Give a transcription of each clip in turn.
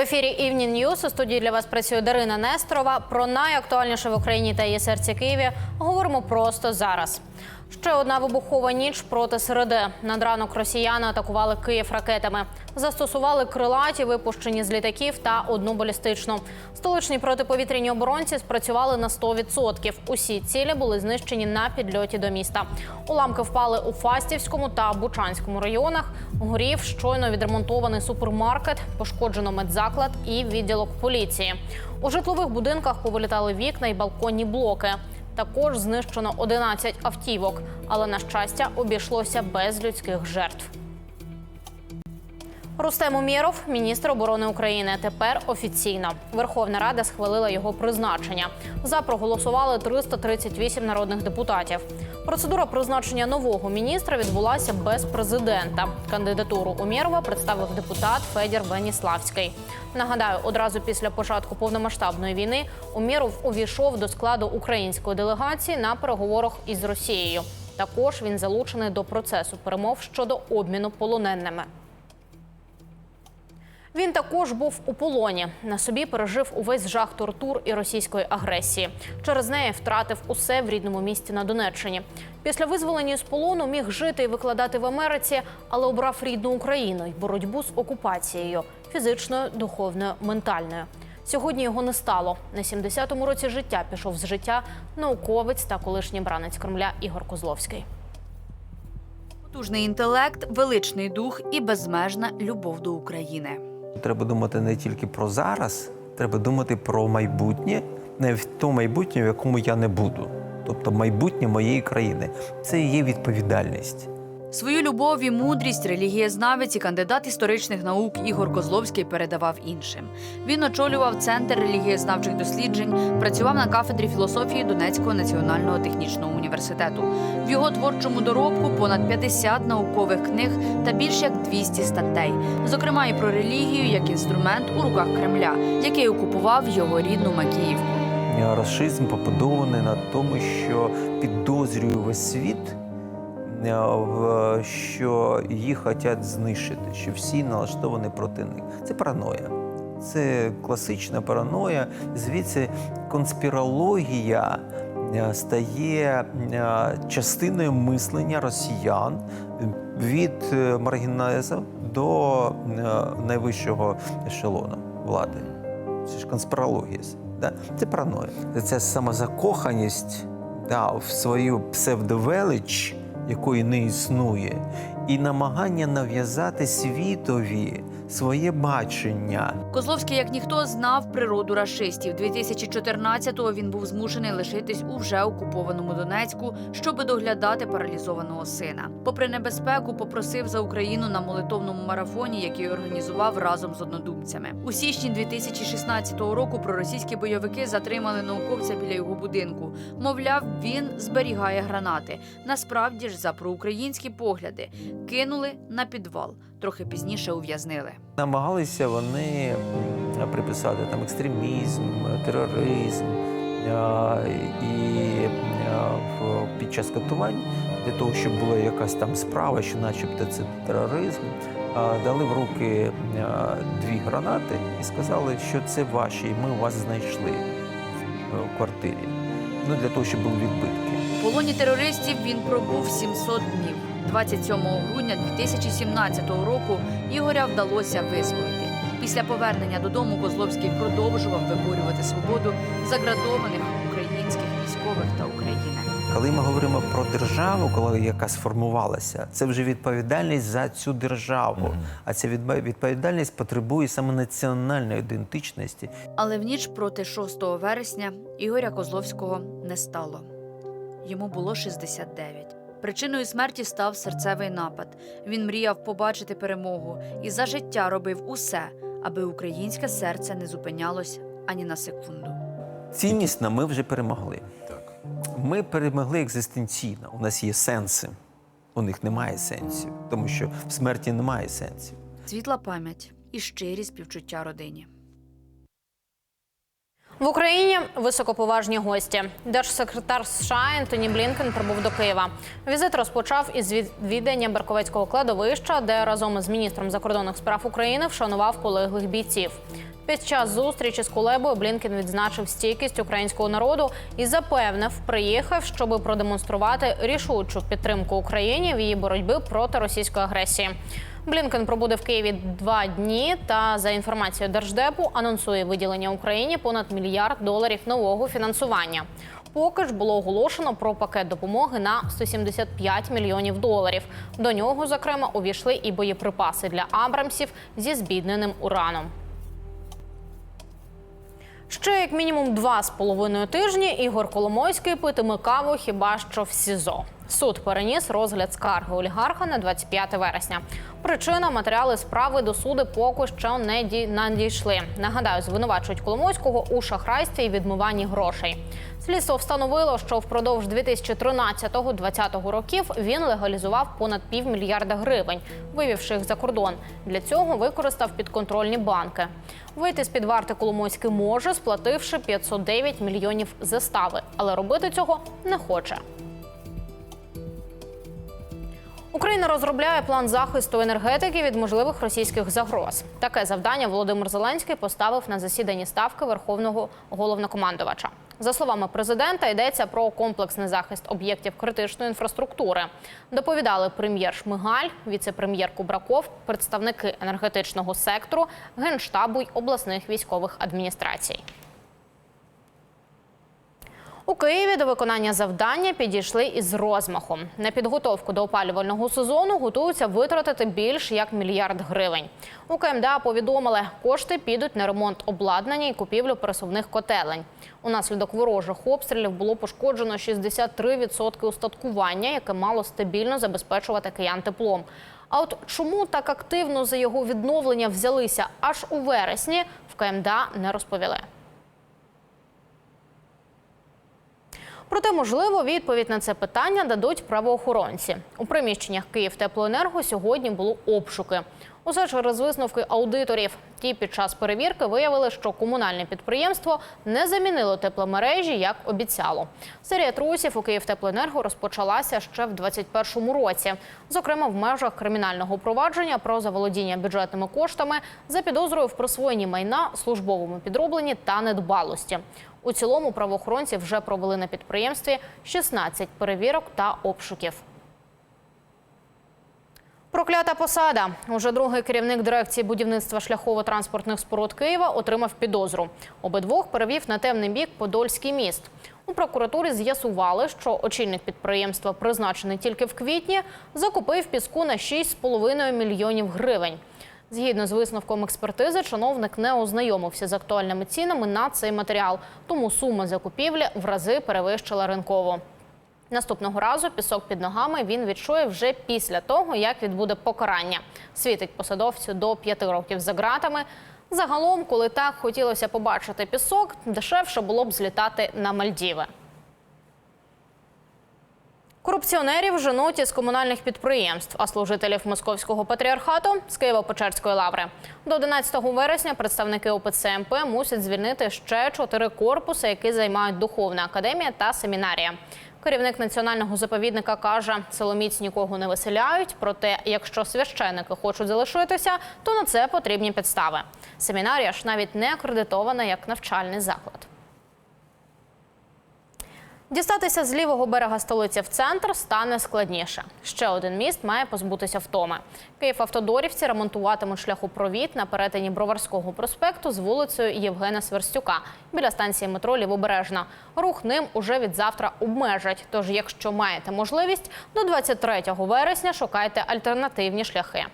Ефірі Evening News у студії для вас працює Дарина Нестрова. Про найактуальніше в Україні та її серці Києві говоримо просто зараз. Ще одна вибухова ніч проти середи. Над ранок росіяни атакували Київ ракетами. Застосували крилаті, випущені з літаків та одну балістичну. Столичні протиповітряні оборонці спрацювали на 100%. Усі цілі були знищені на підльоті до міста. Уламки впали у Фастівському та Бучанському районах. Горів щойно відремонтований супермаркет, пошкоджено медзаклад і відділок поліції. У житлових будинках повилітали вікна і балконні блоки. Також знищено 11 автівок, але на щастя обійшлося без людських жертв. Рустем Умєров, міністр оборони України. Тепер офіційно Верховна Рада схвалила його призначення. За проголосували 338 народних депутатів. Процедура призначення нового міністра відбулася без президента. Кандидатуру Умєрова представив депутат Федір Веніславський. Нагадаю, одразу після початку повномасштабної війни Умєров увійшов до складу української делегації на переговорах із Росією. Також він залучений до процесу перемов щодо обміну полоненими. Він також був у полоні. На собі пережив увесь жах тортур і російської агресії. Через неї втратив усе в рідному місті на Донеччині. Після визволення з полону міг жити і викладати в Америці, але обрав рідну Україну й боротьбу з окупацією фізичною, духовною, ментальною. Сьогодні його не стало. На 70-му році життя пішов з життя науковець та колишній бранець Кремля Ігор Козловський. Потужний інтелект, величний дух і безмежна любов до України. Треба думати не тільки про зараз, треба думати про майбутнє, не в то майбутнє, в якому я не буду. Тобто майбутнє моєї країни. Це є відповідальність. Свою любов і мудрість релігієзнавець і кандидат історичних наук Ігор Козловський передавав іншим. Він очолював центр релігієзнавчих досліджень, працював на кафедрі філософії Донецького національного технічного університету. В його творчому доробку понад 50 наукових книг та більш як 200 статей, зокрема і про релігію як інструмент у руках Кремля, який окупував його рідну Макіївку. Расизм побудований на тому, що підозрює весь світ, що їх хочуть знищити, що всі налаштовані проти них. Це параноя. Це класична параноя. Звідси конспірологія е, стає е, частиною мислення росіян від е, маргінезу до найвищого ешелону влади. Це ж конспірологія. Да? Це параноя. Це самозакоханість да, в свою псевдовелич, якої не існує, і намагання нав'язати світові своє бачення. Козловський, як ніхто, знав природу рашистів. 2014-го він був змушений лишитись у вже окупованому Донецьку, щоби доглядати паралізованого сина. Попри небезпеку, попросив за Україну на молитовному марафоні, який організував разом з однодумцями. У січні 2016 року проросійські бойовики затримали науковця біля його будинку. Мовляв, він зберігає гранати. Насправді ж, за проукраїнські погляди, кинули на підвал. Трохи пізніше ув'язнили. Намагалися вони приписати там екстремізм, тероризм. І під час катувань для того, щоб була якась там справа, що начебто це тероризм, дали в руки дві гранати і сказали, що це ваші, і ми вас знайшли в квартирі. Ну, для того, щоб були відбитки. У полоні терористів він пробув 700 днів. 27 грудня 2017 року Ігоря вдалося визволити. Після повернення додому Козловський продовжував виборювати свободу заградованих українських військових та України. Коли ми говоримо про державу, коли яка сформувалася, це вже відповідальність за цю державу. А ця відповідальність потребує саме національної ідентичності. Але в ніч проти 6 вересня Ігоря Козловського не стало. Йому було 69. Причиною смерті став серцевий напад. Він мріяв побачити перемогу і за життя робив усе, аби українське серце не зупинялось ані на секунду. Ціннісно ми вже перемогли. Так. Ми перемогли екзистенційно. У нас є сенси. У них немає сенсів, тому що в смерті немає сенсів. Світла пам'ять і щирі співчуття родині. В Україні високоповажні гості. Держсекретар США Ентоні Блінкен прибув до Києва. Візит розпочав із відвідання Берковецького кладовища, де разом із міністром закордонних справ України вшанував полеглих бійців. Під час зустрічі з Кулебою Блінкен відзначив стійкість українського народу і запевнив, приїхав, щоб продемонструвати рішучу підтримку Україні в її боротьбі проти російської агресії. Блінкен пробуде в Києві два дні та за інформацією держдепу анонсує виділення Україні понад мільярд доларів нового фінансування. Поки ж було оголошено про пакет допомоги на 175 мільйонів доларів. До нього, зокрема, увійшли і боєприпаси для Абрамсів зі збідненим ураном. Ще як мінімум два з половиною тижні Ігор Коломойський питиме каву хіба що в СІЗО. Суд переніс розгляд скарги олігарха на 25 вересня. Причина матеріали справи до суду поки що не ді- надійшли. Нагадаю, звинувачують Коломойського у шахрайстві і відмиванні грошей. Слідство встановило, що впродовж 2013-2020 років він легалізував понад півмільярда гривень, вивівши їх за кордон. Для цього використав підконтрольні банки. Вийти з під варти Коломойський може, сплативши 509 мільйонів застави, але робити цього не хоче. Україна розробляє план захисту енергетики від можливих російських загроз. Таке завдання Володимир Зеленський поставив на засіданні ставки Верховного головнокомандувача. За словами президента, йдеться про комплексний захист об'єктів критичної інфраструктури. Доповідали прем'єр Шмигаль, віце-прем'єр Кубраков, представники енергетичного сектору, генштабу й обласних військових адміністрацій. У Києві до виконання завдання підійшли із розмахом. На підготовку до опалювального сезону готуються витратити більш як мільярд гривень. У КМДА повідомили, кошти підуть на ремонт обладнання і купівлю пересувних котелень. Унаслідок ворожих обстрілів було пошкоджено 63% устаткування, яке мало стабільно забезпечувати киян теплом. А от чому так активно за його відновлення взялися аж у вересні, в КМДА не розповіли. Проте, можливо, відповідь на це питання дадуть правоохоронці. У приміщеннях Київтеплоенерго сьогодні було обшуки. Усе через висновки аудиторів. Ті під час перевірки виявили, що комунальне підприємство не замінило тепломережі, як обіцяло. Серія трусів у Київтеплоенерго розпочалася ще в 2021 році, зокрема в межах кримінального провадження про заволодіння бюджетними коштами за підозрою в присвоєнні майна, службовому підробленні та недбалості. У цілому правоохоронці вже провели на підприємстві 16 перевірок та обшуків. Проклята посада. Уже другий керівник дирекції будівництва шляхово-транспортних споруд Києва отримав підозру. Обидвох перевів на темний бік Подольський міст. У прокуратурі з'ясували, що очільник підприємства, призначений тільки в квітні, закупив піску на 6,5 мільйонів гривень. Згідно з висновком експертизи, чиновник не ознайомився з актуальними цінами на цей матеріал, тому сума закупівлі в рази перевищила ринкову. Наступного разу пісок під ногами він відчує вже після того, як відбуде покарання. Світить посадовцю до п'яти років за ґратами. Загалом, коли так хотілося побачити пісок, дешевше було б злітати на Мальдіви. Корупціонерів женуть із комунальних підприємств, а служителів московського патріархату з Києво-Печерської лаври. До 11 вересня представники ОПЦ МП мусять звільнити ще чотири корпуси, які займають Духовна академія та семінарія. Керівник національного заповідника каже, силоміць нікого не виселяють. Проте, якщо священики хочуть залишитися, то на це потрібні підстави. Семінарія ж навіть не акредитована як навчальний заклад. Дістатися з лівого берега столиці в центр стане складніше. Ще один міст має позбутися втоми. Київавтодорівці ремонтуватимуть шляхопровід на перетині Броварського проспекту з вулицею Євгена Сверстюка біля станції метро Лівобережна. Рух ним уже від завтра обмежать. Тож, якщо маєте можливість, до 23 вересня шукайте альтернативні шляхи.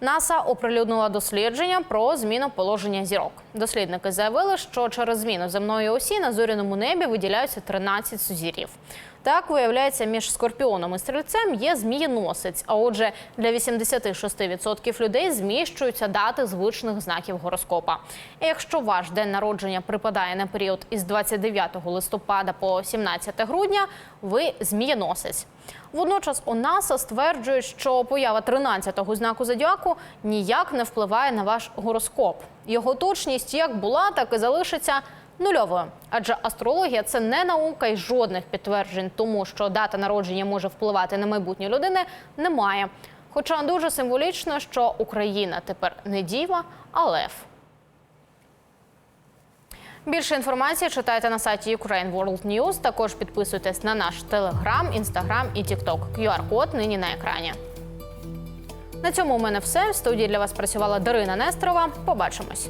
НАСА оприлюднила дослідження про зміну положення зірок. Дослідники заявили, що через зміну земної осі на зоряному небі виділяються 13 сузір'їв. Так, виявляється, між скорпіоном і стрільцем є змієносець. А отже, для 86% людей зміщуються дати звичних знаків гороскопа. І якщо ваш день народження припадає на період із 29 листопада по 17 грудня, ви змієносець. Водночас у НАСА стверджують, що поява 13-го знаку зодіаку ніяк не впливає на ваш гороскоп. Його точність як була, так і залишиться нульовою. Адже астрологія це не наука і жодних підтверджень тому, що дата народження може впливати на майбутнє людини, немає. Хоча дуже символічно, що Україна тепер не діва, а лев. Більше інформації читайте на сайті Ukraine World News. Також підписуйтесь на наш телеграм, інстаграм і тікток. QR-код нині на екрані. На цьому у мене все. В студії для вас працювала Дарина Нестерова. Побачимось.